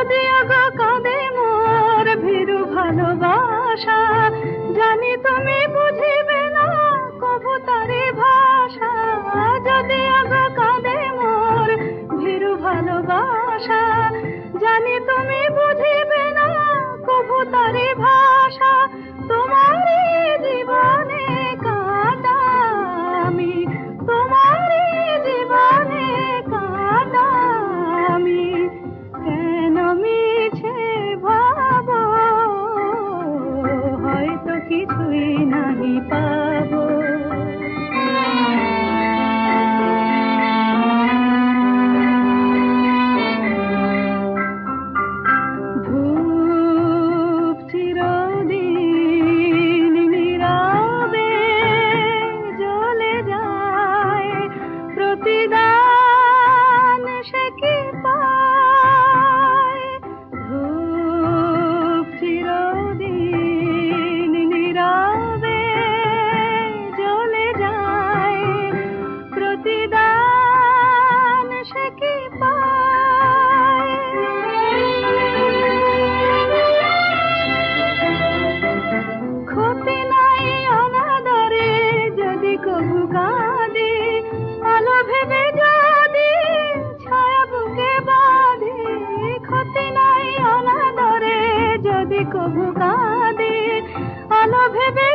কাঁদে আগো, কাঁদে মোর ভীরু ভালোবাসা। জানি তুমি বুঝিবে না কবুতরে ভাষা। যদি আগো, কাঁদে মোর ভীরু ভালোবাসা। ধূপ চিরদিন যায় প্রতিদান সে কি কাঁদে কবু কাঁদে। আলো ভেবে